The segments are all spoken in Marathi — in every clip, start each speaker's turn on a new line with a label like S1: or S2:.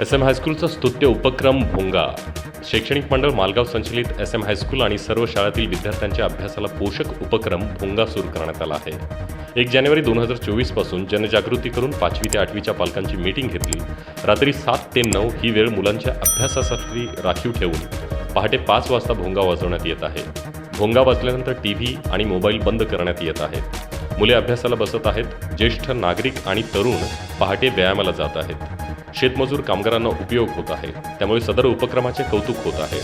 S1: एस एम हायस्कूलचा स्तुत्य उपक्रम भोंगा. शैक्षणिक मंडळ मालगाव संचलित एस एम हायस्कूल आणि सर्व शाळातील विद्यार्थ्यांच्या अभ्यासाला पोषक उपक्रम भोंगा सुरू करण्यात आला आहे. एक जानेवारी दोन हजार चोवीसपासून जनजागृती करून पाचवी ते आठवीच्या पालकांची मीटिंग घेतली. रात्री सात ते नऊ ही वेळ मुलांच्या अभ्यासासाठी राखीव ठेवून पहाटे पाच वाजता भोंगा वाजवण्यात येत आहे. भोंगा वाजल्यानंतर टी व्ही आणि मोबाईल बंद करण्यात येत आहेत. मुले अभ्यासाला बसत आहेत. ज्येष्ठ नागरिक आणि तरुण पहाटे व्यायामाला जात आहेत. शेतमजूर कामगारांना उपयोग होत आहे. त्यामुळे सदर उपक्रमाचे कौतुक होत आहे.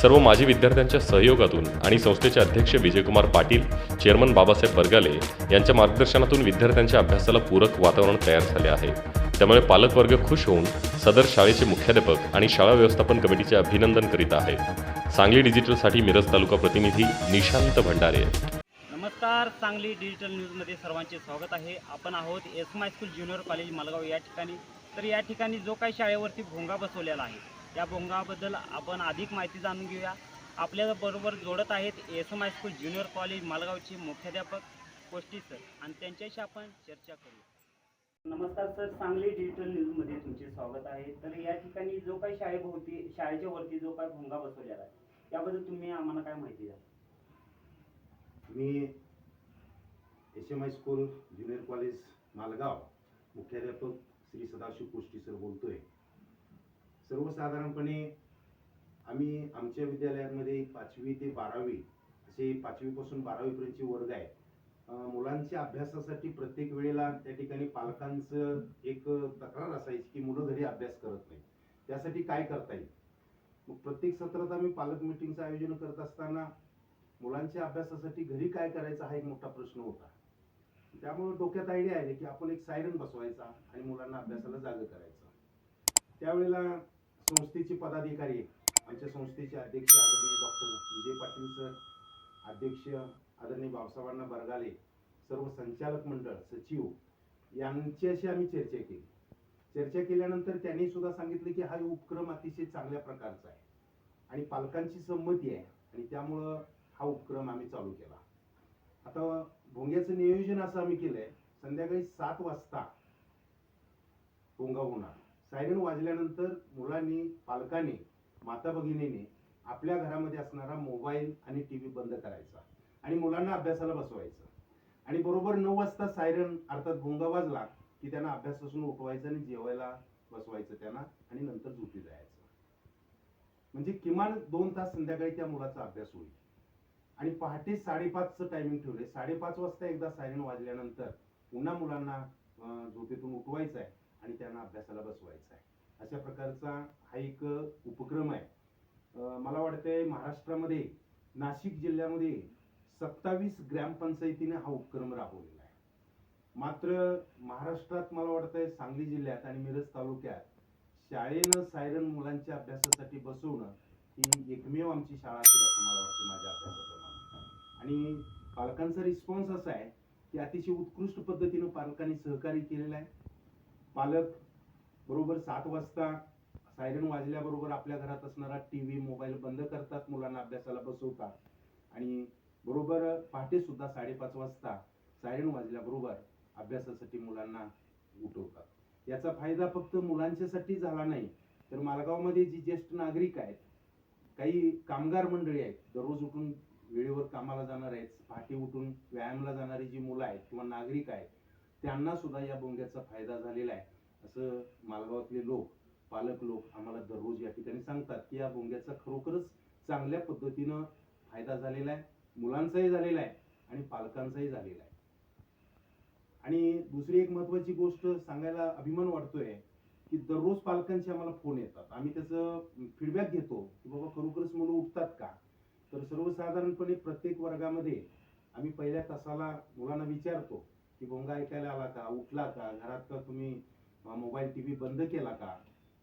S1: सर्व माजी विद्यार्थ्यांच्या सहयोगातून आणि संस्थेचे अध्यक्ष विजयकुमार पाटील चेअरमन बाबासाहेब बरगाले यांच्या मार्गदर्शनातून विद्यार्थ्यांच्या अभ्यासाला पूरक वातावरण तयार झाले आहे. त्यामुळे पालकवर्ग खुश होऊन सदर शाळेचे मुख्याध्यापक आणि शाळा व्यवस्थापन कमिटीचे अभिनंदन करीत आहेत सांगली डिजिटलसाठी मिरज तालुका प्रतिनिधी निशांत भंडारे.
S2: नमस्कार सांगली डिजिटल न्यूजमध्ये सर्वांचे स्वागत आहे. आपण आहोत S M high school junior college Malgaon या ठिकाणी. तर या ठिकाणी जो काही शाळेवरती भोंगा बसवलेला आहे त्या भोंगाबद्दल आपण अधिक माहिती जाणून घेऊया. आपल्या बरोबर जोडत आहेत S M high school junior college मालगावचे मुख्याध्यापक कोष्टी सर. आणि त्यांच्याशी आपण चर्चा करू नमस्कार सर सांगली डिजिटल न्यूजमध्ये तुमचे स्वागत आहे. तर या ठिकाणी जो काही शाळेभोवती शाळेच्या वरती जो काही भोंगा बसवलेला आहे त्याबद्दल तुम्ही आम्हाला काय माहिती द्या
S3: मी S M I school junior college Malgaon मुख्याध्यापक श्री सदाशिव कोष्टी सर बोलतोय. सर्वसाधारणपणे आम्ही आमच्या विद्यालयामध्ये पाचवी ते बारावी असे पाचवीपासून बारावीपर्यंतचे वर्ग आहेत. मुलांच्या अभ्यासासाठी प्रत्येक वेळेला त्या ठिकाणी पालकांचं एक तक्रार असायची की मुलं घरी अभ्यास करत नाही त्यासाठी काय करता येईल? मग प्रत्येक सत्रात आम्ही पालक मिटिंगचं आयोजन करत असताना मुलांच्या अभ्यासासाठी घरी काय करायचं हा एक मोठा प्रश्न होता. त्यामुळे डोक्यात आयडिया आली की आपण एक सायरन बसवायचा आणि मुलांना अभ्यासाला जाग करायचं. त्यावेळेला संस्थेचे पदाधिकारी आमच्या संस्थेचे अध्यक्ष आदरणीय डॉक्टर विजय पाटील सर अध्यक्ष आदरणीय बाबासाहेबांना बरगाले सर्व संचालक मंडळ सचिव यांच्याशी आम्ही चर्चा केली. चर्चा केल्यानंतर त्यांनी सुद्धा सांगितलं की हा उपक्रम अतिशय चांगल्या प्रकारचा आहे आणि पालकांची संमती आहे आणि त्यामुळं हा उपक्रम आम्ही चालू केला. आता भोंग्याचं नियोजन असं आम्ही केलंय. संध्याकाळी सात वाजता भोंगा होणार. सायरन वाजल्यानंतर मुलांनी पालकांनी माता भगिनीने आपल्या घरामध्ये असणारा मोबाईल आणि टी व्ही बंद करायचा आणि मुलांना अभ्यासाला बसवायचं. आणि बरोबर नऊ वाजता सायरन अर्थात भोंगा वाजला की त्यांना अभ्यासापासून उठवायचं आणि जेवायला बसवायचं त्यांना आणि नंतर झोपी जायचं. म्हणजे किमान दोन तास संध्याकाळी त्या मुलाचा अभ्यास होईल. आणि पहाटे साडेपाचचं टायमिंग ठेवले साडेपाच वाजता एकदा सायरन वाजल्यानंतर पुन्हा मुलांना झोपेतून उठवायचं आहे आणि त्यांना अभ्यासाला बसवायचं आहे अशा प्रकारचा हा एक उपक्रम आहे. मला वाटतंय महाराष्ट्रामध्ये नाशिक जिल्ह्यामध्ये सत्तावीस ग्रामपंचायतीने हा उपक्रम राबवलेला आहे. मात्र महाराष्ट्रात मला वाटतंय सांगली जिल्ह्यात आणि मिरज तालुक्यात शाळेनं सायरन मुलांच्या अभ्यासासाठी बसवणं ही एकमेव आमची शाळा असेल असं मला वाटतं माझ्या अभ्यासाप्रमाणे आणि पालकांचा रिस्पॉन्स असा आहे की अतिशय उत्कृष्ट पद्धतीनं पालकांनी सहकार्य केलेलं आहे. पालक बरोबर सात वाजता सायरन वाजल्याबरोबर आपल्या घरात असणारा टी व्ही मोबाईल बंद करतात मुलांना अभ्यासाला बसवतात. आणि बरोबर पहाटेसुद्धा साडेपाच वाजता सायरन वाजल्याबरोबर अभ्यासासाठी मुलांना उठवतात. याचा फायदा फक्त मुलांच्यासाठी झाला नाही तर मालगावमध्ये जी ज्येष्ठ नागरिक आहेत काही कामगार मंडळी आहेत दररोज उठून वेळेवर कामाला जाणार आहेत पहाटे उठून व्यायामाला जाणारी जी मुलं आहेत किंवा नागरिक आहेत त्यांना सुद्धा या बोंग्याचा फायदा झालेला आहे. असं मालगावातले लोक पालक लोक आम्हाला दररोज या ठिकाणी सांगतात की या बोंग्याचा खरोखरच चांगल्या पद्धतीनं फायदा झालेला आहे मुलांचाही झालेला आहे आणि पालकांचाही झालेला आहे. आणि दुसरी एक महत्वाची गोष्ट सांगायला अभिमान वाटतोय की दररोज पालकांचे आम्हाला फोन येतात. आम्ही त्याचं फीडबॅक घेतो की बाबा खरोखरच मुलं उठतात का? तर सर्वसाधारणपणे प्रत्येक वर्गामध्ये आम्ही पहिल्या तासाला मुलांना विचारतो की भोंगा ऐकायला आला का? उठला का? घरात का तुम्ही मोबाईल टी व्ही बंद केला का?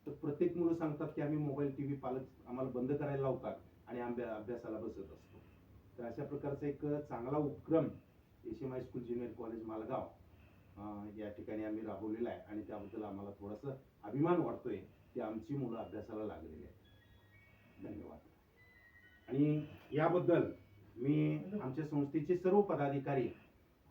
S3: तर प्रत्येक मुलं सांगतात की आम्ही मोबाईल टी व्ही पालक आम्हाला बंद करायला लावतात आणि आम्ही अभ्यासाला बसत असतो. तर अशा प्रकारचा एक चांगला उपक्रम एशियम एम ज्युनियर कॉलेज मालगाव या ठिकाणी आम्ही राबवलेला आहे आणि त्याबद्दल आम्हाला थोडासा अभिमान वाटतोय की आमची मुलं अभ्यासाला लागलेली आहेत. आणि याबद्दल मी आमच्या संस्थेचे सर्व पदाधिकारी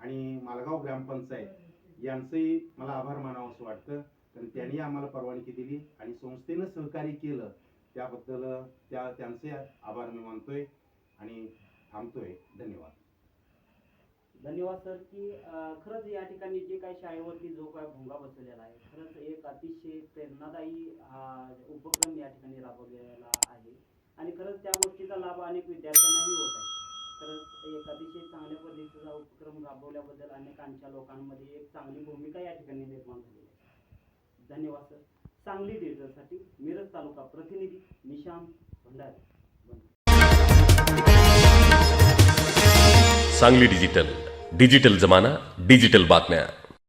S3: आणि मालगाव ग्रामपंचायत यांचंही मला आभार मानावं असं वाटतं. कारण त्यांनी आम्हाला परवानगी दिली आणि संस्थेनं सहकार्य केलं. त्याबद्दल त्या त्यांचे आभार मी मानतोय आणि थांबतोय. धन्यवाद.
S2: धन्यवाद सर की खरंच या ठिकाणी जे काही शाळेवरती जो काय भोंगा बसवलेला आहे खरंच एक अतिशय प्रेरणादायी हा उपक्रम या ठिकाणी राबवलेला आहे. आणि खरंच त्या गोष्टीचा लाभ अनेक विद्यार्थ्यांनाही होत आहे. खरंच एक अतिशय चांगल्या पद्धतीचा उपक्रम राबवल्याबद्दल अनेकांच्या लोकांमध्ये एक चांगली भूमिका या ठिकाणी निर्माण झाली आहे. धन्यवाद सर. सांगली डिजिटलसाठी मिरज तालुका प्रतिनिधी निशांत भंडारे.
S1: सांगली डिजिटल डिजिटल जमाना डिजिटल बातम्या.